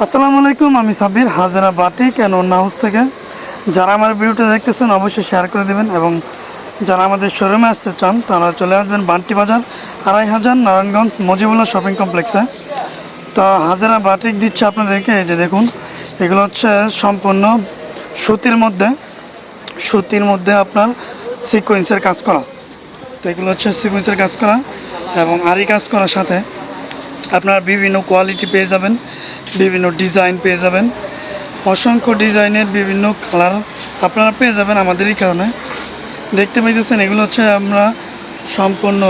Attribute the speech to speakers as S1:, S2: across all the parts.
S1: আসসালামু আলাইকুম, আমি সাব্বির, হাজারা বাটিক অ্যান্ড অন্য হাউস থেকে। যারা আমার ভিডিওটা দেখতেছেন, অবশ্যই শেয়ার করে দেবেন এবং যারা আমাদের শোরুমে আসতে চান, তারা চলে আসবেন বান্টি বাজার, আড়াই হাজার নারায়ণগঞ্জ মজিবুল্লাহ শপিং কমপ্লেক্সে তো হাজারা বাটিক দিচ্ছে আপনাদেরকে, এই যে দেখুন, এগুলো হচ্ছে সম্পূর্ণ সুতির মধ্যে সুতির মধ্যে আপনার সিকোয়েন্সের কাজ করা। তো এগুলো হচ্ছে সিকোয়েন্সের কাজ করা এবং আরি কাজ করার সাথে আপনার বিভিন্ন কোয়ালিটি পেয়ে যাবেন। বিভিন্ন ডিজাইন পেয়ে যাবেন। অসংখ্য ডিজাইনের বিভিন্ন কালার আপনারা পেয়ে যাবেন আমাদের কারণে। দেখতে পাইতেছেন, এগুলো হচ্ছে আমরা সম্পূর্ণ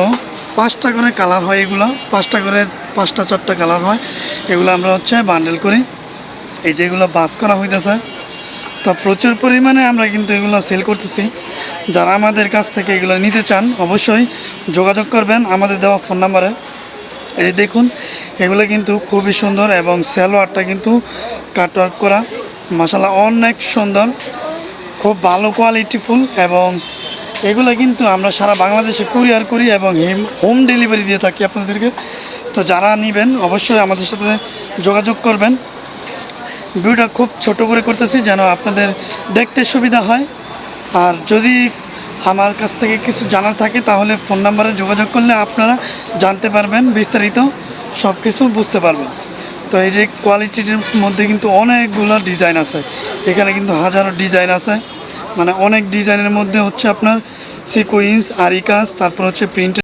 S1: পাঁচটা করে কালার হয় এগুলো। পাঁচটা করে, পাঁচটা, চারটা কালার হয়। এগুলো আমরা হচ্ছে বান্ডেল করি। এই যেগুলো বাস করা হইতেছে। তো প্রচুর পরিমাণে আমরা কিন্তু এগুলো সেল করতেছি। যারা আমাদের কাছ থেকে এগুলো নিতে চান, অবশ্যই যোগাযোগ করবেন আমাদের দেওয়া ফোন নাম্বারে। এই দেখুন, এগুলো কিন্তু খুবই সুন্দর এবং সালোয়ারটা কিন্তু কাটওয়ার্ক করা। মশালা অনেক সুন্দর, খুব ভালো কোয়ালিটি ফুল এবং এগুলো কিন্তু আমরা সারা বাংলাদেশে কুরিয়ার করি এবং হোম ডেলিভারি দিয়ে থাকি আপনাদেরকে। তো যারা নেবেন, অবশ্যই আমাদের সাথে যোগাযোগ করবেন। ভিডিওটা খুব ছোট করে করতেছি যেন আপনাদের দেখতে সুবিধা হয়। আর যদি আমার কাছ থেকে কিছু জানার থাকে, তাহলে ফোন নাম্বারে যোগাযোগ করলে আপনারা জানতে পারবেন, বিস্তারিত সব কিছু বুঝতে পারবেন। তো এই যে কোয়ালিটির মধ্যে কিন্তু অনেকগুলো ডিজাইন আছে। এখানে কিন্তু হাজারো ডিজাইন আছে। মানে অনেক ডিজাইনের মধ্যে হচ্ছে আপনার সিকুইন্স আরিকাস তারপর হচ্ছে প্রিন্ট